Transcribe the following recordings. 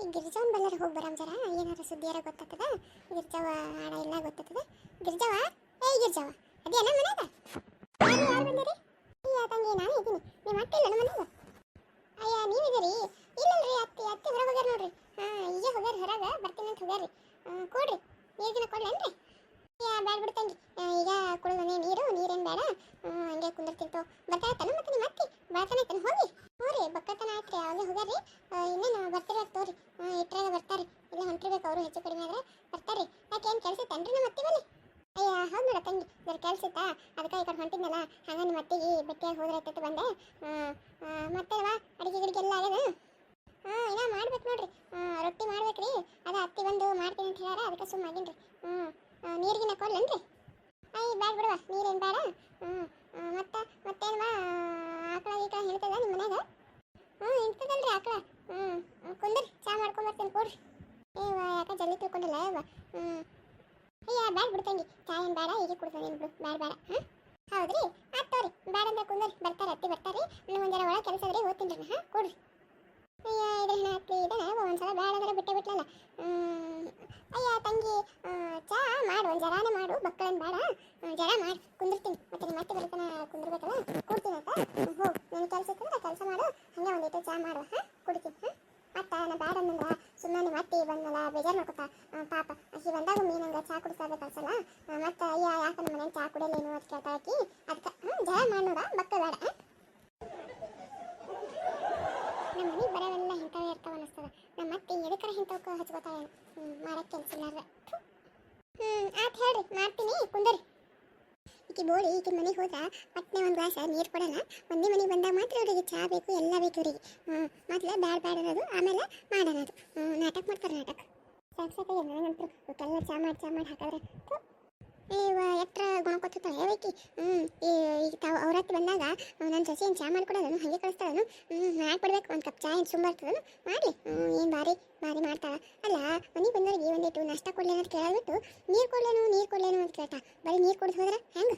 ಈಗ ಗಿರ್ಜಾವನ್ ಬಲ್ಲರ್ ಹೋಗಿ ಬರಂ ಜರ? ಏನಾರ ಸುದ್ದಿಯಾರ ಗೊತ್ತಾಗ್ತದ? ಗಿರ್ಜಾವ ಹಾಡ ಇಲ್ಲ ಗೊತ್ತಾಗ್ತದ? ಗಿರ್ಜಾವ ಏ ಗಿರ್ಜಾವ ಅದೇನ ಮನ್ಯಾಗ? ಯಾರು ಯಾರು ಬಂದಿರಿ? ಅಯ್ಯ ತಂಗಿ, ನಾನು ಇದ್ದೀನಿ. ನೀವು ಅತ್ತೆ ಇಲ್ಲ ಮನ್ಯಾಗ ಅಯ್ಯ ನೀವಿದ್ದೀರಿ ಇಲ್ಲಲ್ರಿ, ಅತ್ತಿ, ಅತ್ತೆ ಹೊರಗೆ ಹೋಗ್ಯಾರ ನೋಡ್ರಿ. ಹಾಂ, ಈಗ ಹೋಗ್ಯಾರ, ಹೊರಗೆ ಬರ್ತೀನಿ ಅಂತ ಹೋಗ್ಯಾರ್ರಿ. ಕೊಡ್ರಿ ನೀರಿನ ಕೊಡ್ಲೇನ್ರಿ ಯಾ ಬ್ಯಾಡ ಬಿಡು ತಂಗಿ. ಈಗ ಕುಡಿದ ನೀರು, ನೀರೇನು ಬೇಡ. ಹಂಗೆ ಕುಂದಿರ್ತಿರ್ತೋ ಬರ್ತಾ ಇರ್ತಾನೆ ಮತ್ತೆ ನಿಮ್ಮ ಅತ್ತಿ? ಬರ್ತಾನೆ ಹೋಗಿ ಹ್ಞೂ ರೀ ಬಕ್ಕತನ ಆಯ್ತು ರೀ ಅವಾಗಲೇ ಹೋಗ್ಯಾರ್ರಿ ಆ, ಇನ್ನೇನು ಬರ್ತಿರ ತೋರಿ ಇಟ್ರಾಗ ಬರ್ತಾರೆ ಇಲ್ಲ ಹೊಂಟಿರ್ಬೇಕು ಅವರು ಹೆಚ್ಚು ಕಡಿಮೆ ಆದ್ರೆ ಬರ್ತಾರೆ ಯಾಕೆ ಏನು ಕೆಲಸ ಇತ್ತನ್ರಿ ನಮ್ಮ ಅತ್ತಿ ಬಲ್ಲಿ ಅಯ್ಯ ಹೌದು ನೋಡ ತಂಗಿ ಜರ ಕೆಲಸ ಅದಕ್ಕೆ ಈ ಕಡೆ ಹೊಂಟಿದ್ನಲ್ಲ, ಹಂಗ ನಿಮ್ಮ ಅತ್ತಿಗೆ ಬೆಟ್ಟಿಯಾಗಿ ಹೋದ್ರೈತೆ ಬಂದೆ. ಮತ್ತೆ ಅಲ್ವಾ ಅಡಿಗೆ ಗಿಡಿಗೆ ಎಲ್ಲ ಆಗ್ಯದ? ಹಾಂ ಇನ್ನ ಮಾಡ್ಬೇಕು ನೋಡ್ರಿ. ರೊಟ್ಟಿ ಮಾಡ್ಬೇಕು ರೀ ಅದ ಅತ್ತಿ ಬಂದು ಮಾಡ್ತೀನಿ ಅಂತ ಹೇಳ್ಯಾರ, ಅದಕ್ಕೆ ಆಗಿನ್ರಿ. ಹ್ಞೂ ನೀರಿಗಿನ ಕೊಡ್ಲೇನ್ರಿ? ಅಯ್ಯ ಬ್ಯಾಡ ಬಿಡುವ, ನೀರೇನು ಬೇಡ ಹ್ಞೂ ಮತ್ತೆ, ಮತ್ತೇನವಾ? ಆಕಳ ಗೀಕಳ ಹೇಳ್ತದ ನಿಮ್ಮ ಮನ್ಯಾಗ? ಹ್ಞೂ ಇಂತದಲ್ರಿ ಆಕಳ. ಹ್ಞೂ ಕುಂದ್ರಿ, ಚಾ ಮಾಡ್ಕೊಂಬರ್ತೀನಿ ಕೊಡ್ರಿ. ಏ ಯಾಕೆ ಜಲ್ದಿ ತಿಳ್ಕೊಂಡಿಲ್ಲ ಹ್ಞೂ ಬ್ಯಾಡ ಬಿಡ್ತಂಗಿ ಚಾ ಏನು ಬೇಡ ಈಗ ಕುಡ್ತಾನೆ ಬಿಡು. ಬೇಡ ಬೇಡ ಹಾಂ? ಹೌದ್ರಿ? ಆತ್ತವ್ರಿ ಬೇಡ ಅಂದ್ರೆ ಕುಂದ್ರಿ. ಬರ್ತಾರೆ, ಅತ್ತಿ ಬರ್ತಾರೆ. ನೀವು ಒಂದರ ಒಳಗೆ ಕೆಲಸ ಅದ್ರಿ ಓದ್ತೀನಿ ರೀ ಹಾಂ, ಕೊಡ್ರಿ. ಅಯ್ಯ ಇದ್ರ ಅತ್ತಿ ಇದಾನೆ ಒಂದ್ಸಲ ಬೇಡ ಅಂದ್ರೆ ಬಿಟ್ಟೆ ಬಿಟ್ಲಲ್ಲ. ಅಯ್ಯ, ತಂಗಿ ಚಾ ಮಾಡು. ಒಂದು ಜರಾನೇ ಮಾಡು. ಮಕ್ಕಳನ್ನ ಬೇಡ. ಜರ ಮಾಡಿ. ಕುಂದಿರ್ತೀನಿ. ಮತ್ತೆ ನಿಮ್ಮ ಮತ್ತೆ ಬರೀತಾನ ಕುಂದಿರ್ಬೇಕಲ್ಲ. ಕೊಡ್ತೀನಿ ಅಂತ. ಹೋಗು. ನನ್ನ ಕೆಲಸ ಇತ್ತಂದ್ರೆ ಕೆಲಸ ಮಾಡು. ಹಂಗೆ ಒಂದಿಟ್ಟು ಚಾ ಮಾಡು. ಹಾಂ ಕುಡಿತೀನಿ ಹಾಂ ಮತ್ತೆ ನಾ ಬೇಡ ಅಂದಂಗ ಸುಮ್ಮನೆ ನಿಮ್ಮ ಅತ್ತಿ ಬಂದಲ್ಲ ಬೇಜಾರು ಮಾಡ್ಕೊತಾ ಆ, ಪಾಪ ಆಕಿ ಬಂದಾಗ ಮೀನಂಗ ಚಾ ಕುಡಿಸೋದು ಕಳ್ಸಲ್ಲ ಆ, ಮತ್ತೆ ಅಯ್ಯ ಯಾಕೆ ನಮ್ಮ ಮನೇಲಿ ಚಾ ಆಕಿ ಅದಕ್ಕೆ ಹ್ಞೂ ಜರ ಮಾಡಿ ನೋಡ ಬಕ್ಕ ಬೇಡ ನಮ್ಮ ಮನೆಗೆ ಬರೋವೆಲ್ಲ ಇಂಥವೇ ಇರ್ತಾವ ಅನ್ನಿಸ್ತದ. ನಮ್ಮ ಮತ್ತೆ ಎದಕ್ಕರ ಇಂಥವಕ್ಕೆ ಹಚ್ಕೋತಾಳೆ? ಹ್ಞೂ ಮಾಡಕ್ಕೆ ಕೆಲಸ ಇಲ್ಲಾರ್ದ ಹ್ಞೂ ಆಯ್ತು ಹೇಳ್ರಿ, ಮಾಡ್ತೀನಿ, ಕುಂದರಿ. ಈಕಿ ಬೋಳಿ ಈಕಿನ ಮನೆಗೆ ಹೋದ್ರ ಪಟ್ನೆ ಒಂದು ಗ್ಲಾಸ್ ನೀರು ಕೊಡಲ್ಲ. ಒಂದೇ ಮನೆಗೆ ಬಂದಾಗ ಮಾತ್ರ ಅವರಿಗೆ ಚಹಾ ಬೇಕು, ಎಲ್ಲ ಬೇಕು ಇವರಿಗೆ. ಹ್ಞೂ ಮೊದಲು ಬ್ಯಾಡ ಬ್ಯಾಡ ಅನ್ನೋದು ಆಮೇಲೆ ಮಾಡೋದು ಹ್ಞೂ ನಾಟಕ ಮಾಡ್ತಾರೆ ನಾಟಕ. ಸಾಕು ಸಾಕಾಗಿ ನನಗಂತೂ ಇವಕ್ಕೆಲ್ಲ ಚಹಾ ಮಾಡಿ ಚಹಾ ಮಾಡಿ ಹಾಕಿದ್ರೆ. ಇವ ಎಟ್ರ ಗುಣ ಕೊತ್ತಿರ್ತಾಳೆ ಹೇಳಿ ಹ್ಞೂ ಈಗ ತಾವು ಬಂದಾಗ ನನ್ನ ಸಸಿ ಏನು ಚಹಾ ಮಾಡ್ಕೊಡೋದನು ಹಾಗೆ ಕಳಿಸ್ತಾಳನು. ಹ್ಞೂ ಮಾಡ್ಕೊಡ್ಬೇಕು ಒಂದು ಕಪ್ ಚಾ ಏನು ಸುಂಬರ್ತದನು ಮಾಡಲಿ. ಹ್ಞೂ ಏನು ಬಾರಿ ಬಾರಿ ಮಾಡ್ತಾಳ. ಅಲ್ಲ ಮನೆಗೆ ಬಂದವರಿಗೆ ಒಂದಿಟ್ಟು ನಷ್ಟ ಕೊಡ್ಲಿ ಅಂತ ಕೇಳಿಬಿಟ್ಟು ನೀರು ಕೊಡ್ಲೇನು ನೀರು ಕೊಡ್ಲೇನು ಅಂತ ಕೇಳ್ತಾ. ಬರೀ ನೀರು ಕುಡ್ದು ಹೋದ್ರೆ ಹೆಂಗೆ?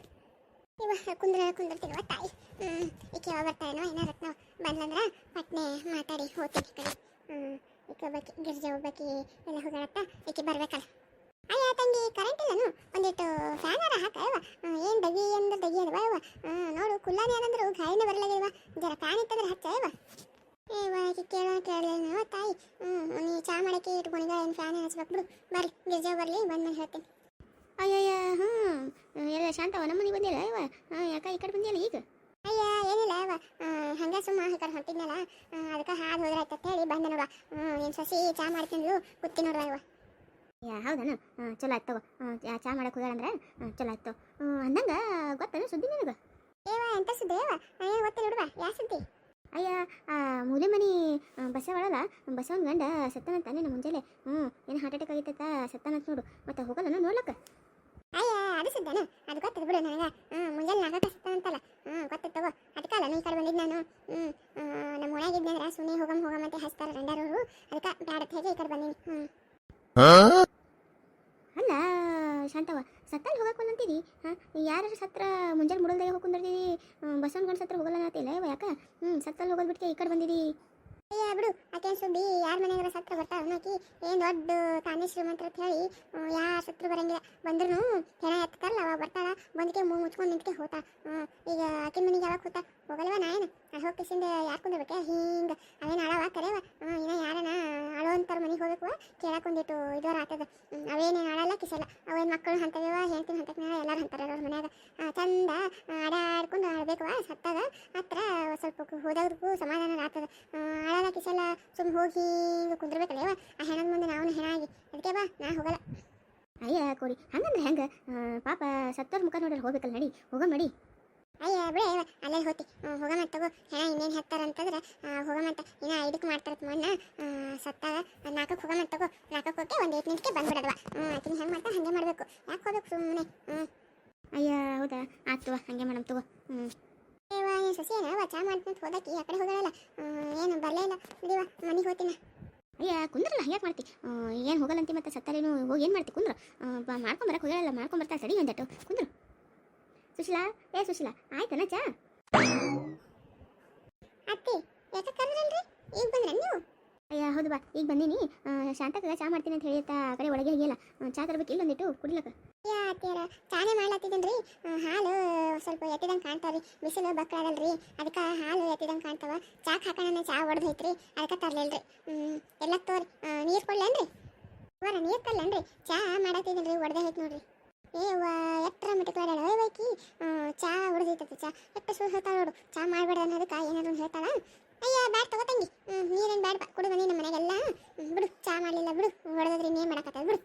ಇವ ಕುಂದ್ರ, ಕುಂದಿರ್ತೀವ ತಾಯಿ ಹ್ಞೂ ಈಕೆ ಯಾವಾಗ ಬರ್ತಾಳೇನೋ ಏನಾರ ನಾವು ಬಂದ್ಲಂದ್ರೆ ಪಟ್ನೆ ಮಾತಾಡಿ ಹೋಗ್ತೀನಿ ಕಡೆ. ಹ್ಞೂ ಈಕೆ ಒಬ್ಬಾಕಿ ಗಿರ್ಜಾ ಒಬ್ಬಾಕಿ ಎಲ್ಲ ಹೋಗಾಡತ್ತ ಈಕೆ ಬರ್ಬೇಕಲ್ಲ. ಅಯ್ಯ, ತಂಗಿ ಕರೆಂಟ್ ಇಲ್ಲನು? ಒಂದಿಟ್ಟು ಫ್ಯಾನರ ಹಾಕವ ಏನು ದಗಿ ಅಂದ್ರೆ ದಗಿ ಅಲ್ವಾ ಇವ ನೋಡು ಕುಲ್ಲಾನೆ ಏನಂದ್ರು ಗಾಳಿನೇ ಬರಲಾಗಿಲ್ವ ಜರ ಫ್ಯಾನ್ ಇತ್ತಂದ್ರೆ ಹಚ್ಚವ ಏವ ಕೇಳ ಕೇಳಲೇನವ ತಾಯಿ? ಹ್ಞೂ ನೀ ಚಾ ಮಾಡಕ್ಕೆ ಇಟ್ಕೊಂಡಿಗ ಏನು ಫ್ಯಾನ್ ಹಚ್ಬೇಕು ಬಿಡು. ಬರ್ರಿ ಗಿರ್ಜಾ ಬರಲಿ, ಬಂದು ನಾನು ಹೇಳ್ತೀನಿ. ಅಯ್ಯಯ್ಯ ಹ್ಞೂ ಎಲ್ಲ ಶಾಂತವ ನಮ್ಮ ಮನೆಗೆ ಬಂದಿಲ್ಲ ಅವ ಹಾಂ ಯಾಕ ಈ ಕಡೆ ಬಂದಿಲ್ಲ ಈಗ? ಅಯ್ಯ, ಏನಿಲ್ಲ ಅವ ಹಂಗ ಸುಮ್ಮ ಈ ಕಡೆ ಹೊಂಟಿದ್ನಲ್ಲ ಅದಕ್ಕೆ ಹಾದು ಹೋದ್ರೆ ಆಯ್ತು ಹೇಳಿ ಬಂದೆ ನೋಡುವ. ಹ್ಞೂ ನೀನು ಸಸಿ ಚಾ ಮಾಡ್ತೀನಿ ಕೂತಿ ನೋಡುವ ಹೌದನ? ಚಲೋ ಆಯ್ತು ತಗೋ. ಚಾ ಮಾಡಕ್ಕೆ ಹೋಗ್ಯಾಳಂದ್ರೆ ಹಾಂ ಚಲೋ ಆಯ್ತು. ಅಂದಂಗೆ ಗೊತ್ತೇನು ಸುದ್ದಿ ನಿನಗೆ? ಏವ ಎಂತ ಸುದ್ದಿ ಏವ ಏನು ಗೊತ್ತಿಲ್ಲ ಹುಡುಗ ಯಾ ಸುದ್ದಿ? ಅಯ್ಯ ಆ ಮೂಲೆ ಮನಿ ಬಸವಳಲ್ಲ? ಬಸವನ ಗಂಡ ಸತ್ತನಂತ ನಿನ್ನ ಮುಂಜಾನೆ? ಹ್ಞೂ ಏನು ಹಾರ್ಟ್ ಅಟ್ಯಾಕ್ ಆಗಿತ್ತ ಸತ್ತನಂತ ನೋಡು. ಮತ್ತೆ ಹೋಗಲ್ಲ ನೋಡ್ಲಕ್ಕ? ಅಯ್ಯ ಅದು ಸುದ್ದೇನು ಅದು ಗೊತ್ತದ ಬಿಡು ನನಗೆ. ಹ್ಞೂ ಮುಂಜಾನೆ ನಾಗಕ್ಕ ಸತ್ತನಂತಲ್ಲ ಹ್ಞೂ ಗೊತ್ತದ ತಗೋ. ಅದಕ್ಕಲ್ಲ ನೀ ಈ ಕಡೆ ಬಂದಿದ್ದು ನಾನು. ಹ್ಞೂ ನಮ್ಮ ಒಳಗಿದ್ನಂದ್ರೆ ಸುಮ್ಮನೆ ಹೋಗಮ್ ಹೋಗಮ್ ಅಂತ ಹಚ್ತಾರೆ ಅವರು ಅದಕ್ಕೆ ಬ್ಯಾಡ ಹೇಗೆ ಈ ಕಡೆ ಬಂದೀನಿ. ಹ್ಞೂ ಶಾಂತವ ಸತ್ತಲ್ಲಿ ಹೋಗಕ್ಕೆ ಅಂತೀರಿ ಹಾಂ ಯಾರು ಸತ್ರ ಮುಂಜಾನೆ ಮುಡಲ್ದಾಗ ಹೋಗಿ ಕುಂದಿರ್ತೀರಿ ಬಸವನ ಗಂಡ ಸತ್ರ ಹೋಗಲ್ಲ ಅಂತ ಇಲ್ಲ ಯಾಕೆ? ಹ್ಞೂ ಸತ್ತಲ್ಲಿ ಹೋಗೋದು ಬಿಟ್ಟು ಈ ಕಡೆ ಬಂದಿರಿ. ಅಯ್ಯ ಬಿಡು. ಆಕೆ ಸುದ್ದಿ ಯಾರ ಮನೆಯಾಗ ಸತ್ರ ಬರ್ತಾ ಅವನಾಕಿ ಏನು ದೊಡ್ಡ ತಾನೇ ಶ್ರೀಮಂತರ ಅಂತ ಹೇಳಿ ಯಾರ ಸತ್ರು ಬರಂಗಿಲ್ಲ. ಬಂದ್ರು ಹೆಣ ಎತ್ತಲ್ಲ ಅವ ಬರ್ತಾಳ. ಬಂದಕ್ಕೆ ಮೂ ಮುಚ್ಕೊಂಡು ನಿಂತ್ಕೆ ಹೋತಾ ಈಗ ಆಕೆ ಮನೆಗೆ ಯಾವಾಗ ಹೋತ ಹೋಗಲ್ವ ನಾಯನ ಹೋಗಿ ಕಿಸಿಂದ ಯಾರು ಕುಂದಿರ್ಬೇಕೆ? ಹಿಂಗೆ. ಅವೇನು ಅಳವ ಕರೆವ? ಇನ್ನ ಯಾರನ ಅಳೋಂಥರ ಮನೆಗೆ ಹೋಗ್ಬೇಕು ಕೇಳಕ್ಕೆ ಒಂದಿಟ್ಟು ಇದರ ಆತದ. ಅವೇನೇನು ಆಡಲ್ಲ ಕಿಸಲ್ಲ ಅವೇನು ಮಕ್ಕಳು ಹಂತವೇವ ಹೆಂಡ್ತಿನ ಹಂತಕ್ಕೆ ಎಲ್ಲರೂ ಅಂತಾರೆ ಅವ್ರ ಮನ್ಯಾಗ. ಚಂದ ಆಡಾಡ್ಕೊಂಡು ಆಡ್ಬೇಕು ಸತ್ತಾಗ. ಹತ್ರ ಸ್ವಲ್ಪ ಹೋದವ್ರಿಗೂ ಸಮಾಧಾನ ಆಗ್ತದ ಆಡಲ್ಲ ಕಿಸಲ್ಲ ಸುಮ್ ಹೋಗಿ ಹಿಂಗೆ ಕುಂದ್ರಬೇಕಲ್ಲ ಯವ್ವ ಆ ಹೆಣದ ಮುಂದೆ ನಾವು ಹೆಣ ಆಗಿ. ಅದಕ್ಕೆ ಬಾ ನಾ ಹೋಗಲ್ಲ. ಅಯ್ಯ ಕೋಡಿ ಹಂಗಂದ್ರೆ ಹೆಂಗೆ? ಪಾಪ ಸತ್ತೋರ್ ಮುಖ ನೋಡ್ರಿ ಹೋಗ್ಬೇಕಲ್ಲ ನಡಿ ಹೋಗ ನಡಿ ಅಯ್ಯ ಬಿಡ ಅಲ್ಲೇ ಹೋತಿ. ಹೋಗಮ್ಮ ತಗೋ. ಹೆಣ ಇನ್ನೇನು ಹತ್ತಾರ ಅಂತಂದ್ರೆ ಹೋಗಮಂತ ಇನ್ನ ಐದಕ್ಕೆ ಮಾಡ್ತಾರ ಮಣ್ಣ ಸತ್ತಾಗ ನಾಲ್ಕಕ್ಕೆ ಹೋಗಮ್ಮ ತಗೋ. ನಾಲ್ಕಕ್ಕೆ ಹೋಗಿ ಒಂದು ಏಟ್ ನಿಮಿಷಕ್ಕೆ ಬಂದ್ಬಿಡೋದವ ಹ್ಞೂ ಆಕಿನ ಹೆಂಗೆ ಮಾಡ್ತಾ ಹಾಗೆ ಮಾಡಬೇಕು. ಯಾಕೆ ಹೋಗ್ಬೇಕು ಸುಮ್ಮನೆ ಹ್ಞೂ ಅಯ್ಯ ಹೌದಾ? ಆಯ್ತು ಹಂಗೆ ಮೇಡಮ್ ತಗೋ. ಹ್ಞೂ ಏವ ಏನು ಸಸಿ ಏನವ ಚಾ ಮಾಡ್ಕೊಂತ ಹೋದಕ್ಕೆ ಆ ಕಡೆ ಹೋಗಲ್ಲ ಏನು ಬರಲೇ ಇಲ್ಲ. ನಡಿವ ಮನೆಗೆ ಹೋಗ್ತೀನಿ. ಅಯ್ಯ ಕುಂದ್ರಲ್ಲ ಹಂಗೆ ಮಾಡ್ತಿ? ಏನು ಹೋಗಲ್ಲಂತಿ ಮತ್ತೆ ಸತ್ತರೇನು ಹೋಗಿ ಏನು ಮಾಡ್ತಿ? ಕುಂದ್ರ. ಮಾಡ್ಕೊಂಡ್ ಬರಕ್ಕೆ ಹೋಗಲ್ಲ ಮಾಡ್ಕೊಂಡ್ ಬರ್ತಾ ಸರಿ ಒಂದಟ್ಟು ಕುಂದ್ರು. ಸುಶೀಲಾ ಏ ಸುಶೀಲಾ ಆಯ್ತನ ಚಾ? ಅತ್ತಿ ಯಾಕೆ ಕರೆದ್ರಲ್ರಿ? ಈಗ ಬಂದ್ರೆ ನೀವು? ಅಯ್ಯ ಹೌದು ಬಾ ಈಗ ಬಂದೀನಿ. ಶಾಂತಕ ಚಾ ಮಾಡ್ತೀನಿ ಅಂತ ಹೇಳಿ ಆ ಕಡೆ ಒಳಗೆ ಹೋಗಿಲ್ಲ ಚಾ ತರಬೇಕು ಇಲ್ಲೊಂದಿಟ್ಟು ಕುಡಿಲಕ್ಕ. ಯಾ ಅತ್ತಿಯರ ಚಾನೆ ಮಾಡ್ಲತ್ತಿದ್ದೇನ್ರಿ ಹಾಲು ಸ್ವಲ್ಪ ಎತ್ತಿದಂಗೆ ಕಾಣ್ತಾವ್ರಿ. ಬಿಸಿಲು ಬಕ್ಕಾದಲ್ರಿ ಅದಕ್ಕೆ ಹಾಲು ಎತ್ತಿದಂಗೆ ಕಾಣ್ತಾವ. ಚಾಕ್ ಹಾಕೋಣ ಚಾ ಹೊಡೆದೈತ್ರಿ ಅದಕ್ಕೆ ತರ್ಲಿಲ್ರಿ. ಎಲ್ಲ ತೋರಿ. ನೀರು ಕೊಡ್ಲೇನ್ರಿ? ಓ ನೀರು ಕೊಡ್ಲೇನ್ರಿ ಚಾ ಮಾಡತ್ತಿದ್ದೇನ್ರಿ ಹೊಡೆದೇ ಐತಿ ನೋಡ್ರಿ. ಏ ಎತ್ತರ ಮಟ್ಟಕ್ಕೆ ಓಯ್ ಬೈಕಿ ಚಾ ಹೊಡೆದೈತದ ಚಾ. ಎಷ್ಟು ಸುಳ್ಳು ಹೇಳ್ತಾಳ ನೋಡು. ಚಾ ಮಾಡ್ಬೇಡ ಅನ್ನೋದಕ್ಕೆ ಏನಾದ್ರು ಹೇಳ್ತಾಳ? ಅಯ್ಯ, ಬ್ಯಾಡ ತಗೋತಂಗಿ ನೀರೇನು ಬ್ಯಾಡ ಕೊಡು ಬಂದಿ ನಮ್ಮ ಮನೆಗೆಲ್ಲ ಹ್ಮ್, ಬಿಡು ಚಾ ಮಾಡಲಿಲ್ಲ ಬಿಡು ಹೊಡೆದ್ರಿ ಇನ್ನೇನು ಮಾಡಕತ್ತದ ಬಿಡು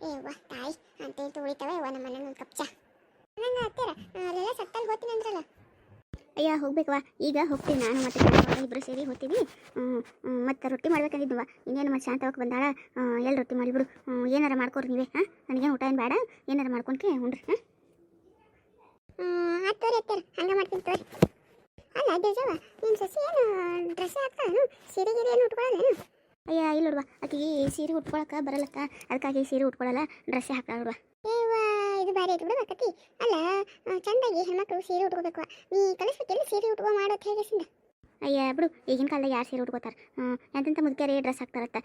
ಏ ವಾ ತಾಯಿ ಅಂತ ಹೇಳ್ತು ಉಳಿತಾವೆ ಅವ್ವ ನಮ್ಮ ಮನೆ ಒಂದು ಕಪ್ ಚಾ ನಂಗೆ ಹತ್ತಿರ ಅಲ್ಲೆಲ್ಲ ಸತ್ತಲ್ಲಿ ಹೋಗ್ತೀನಿ ಅಂದ್ರಲ್ಲ ಅಯ್ಯ ಹೋಗ್ಬೇಕವ್ವ. ಈಗ ಹೋಗ್ತೀನಿ. ನಾನು ಮತ್ತೆ ಇಬ್ಬರು ಸೇರಿ ಹೋಗ್ತೀವಿ ಮತ್ತು ರೊಟ್ಟಿ ಮಾಡ್ಬೇಕಂದಿದ್ವ ಇನ್ನೇನು ಮತ್ತೆ ಶಾಂತವಾಗಿ ಬಂದಾಳ? ಎಲ್ಲಿ ರೊಟ್ಟಿ ಮಾಡಿಬಿಡು ಏನಾರ ಮಾಡ್ಕೊರಿ ನೀವೇ ಹಾಂ? ನನಗೇನು ಊಟ ಏನು ಬೇಡ. ಏನಾರ ಮಾಡ್ಕೊಂಡ್ಕೆ ಉಂಡ್ರಿ ಹಾಂ? ಹತ್ತೋರಿ ಹತ್ತಿರ ಹಂಗೆ ಮಾಡ್ತೀನಿ ತೋರಿ. ಅಲ್ಲ ಗಿರ್ಜವ ನಿನ್ನ ಸಸಿ ಏನು ಡ್ರೆಸ್ ಹಾಕ್ತಾನು ಸೀರೆ ಗೀರೆ ಏನು ಉಟ್ಕೊಳ್ಳೋದೇನು ಅಯ್ಯ ಇಲ್ಲ ನೋಡುವ. ಆಕೆಗೆ ಸೀರೆ ಉಟ್ಕೊಳಕ್ಕೆ ಬರಲ್ಲಕ್ಕ. ಅದಕ್ಕಾಗಿ ಸೀರೆ ಉಟ್ಕೊಳ್ಳಲ್ಲ ಡ್ರೆಸ್ಸೇ ಹಾಕ್ತಾಳ ನೋಡುವ. ಇದು ಬಾರಿ ಐತಿ ಬಿಡು ಕತ್ತಿ ಅಲ್ಲ ಚಂದಾಗಿ ಹೆಣ್ಮಕ್ಳು ಸೀರೆ ಉಟ್ಕೋಬೇಕು. ನೀ ಕಲಿಸ್ಬೇಕಿಲ್ಲ ಸೀರೆ ಉಟ್ಕೋ ಮಾಡೋದು ಹೇಗೆ ಸಿಂದ ಅಯ್ಯ ಬಿಡು ಈಗಿನ ಕಾಲದಾಗ ಯಾರು ಸೀರೆ ಉಟ್ಕೋತಾರೆ? ಎಂತೆಂಥ ಮುದುಕಿಯರೇ ಡ್ರೆಸ್ ಹಾಕ್ತಾರತ್ತ.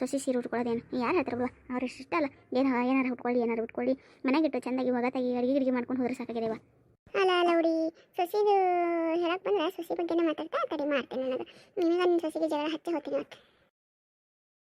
ಸೊಸಿ ಸೀರೆ ಉಟ್ಕೊಳ್ಳೋದೇನು? ಯಾರು ಹೇಳ್ತಾರೆ ಬಿಡುವ ಅವ್ರು ಇಷ್ಟ ಅಲ್ಲ. ಏನು ಏನಾರು ಉಟ್ಕೊಳ್ಳಿ ಏನಾರು ಉಟ್ಕೊಳ್ಳಿ. ಮನೆಗಿಟ್ಟು ಚೆಂದಾಗಿ ಒಗತಾಗಿ ಅಡಿಗೆ ಗಿಡಿಗೆ ಮಾಡ್ಕೊಂಡು ಹೋದ್ರೆ ಸಾಕಾಗ್ಯದವ ಅಲ್ಲ ಅಲ್ಲ ಹುಡಿ ಸೊಸಿದು ಹೇಳಕ್ಕೆ ಬಂದ್ರೆ ಸೊಸಿ ಬಗ್ಗೆನೇ ಮಾತಾಡ್ತಾ ಕಡೆ ಮಾಡ್ತೀನಿ ನನಗೆ. ನಿಮಗೆ ನನ್ನ ಸೊಸಿಗೆ ಜಗಳ ಹಚ್ಚಿ ಹೋಗ್ತೀನಿ ಇವತ್ತು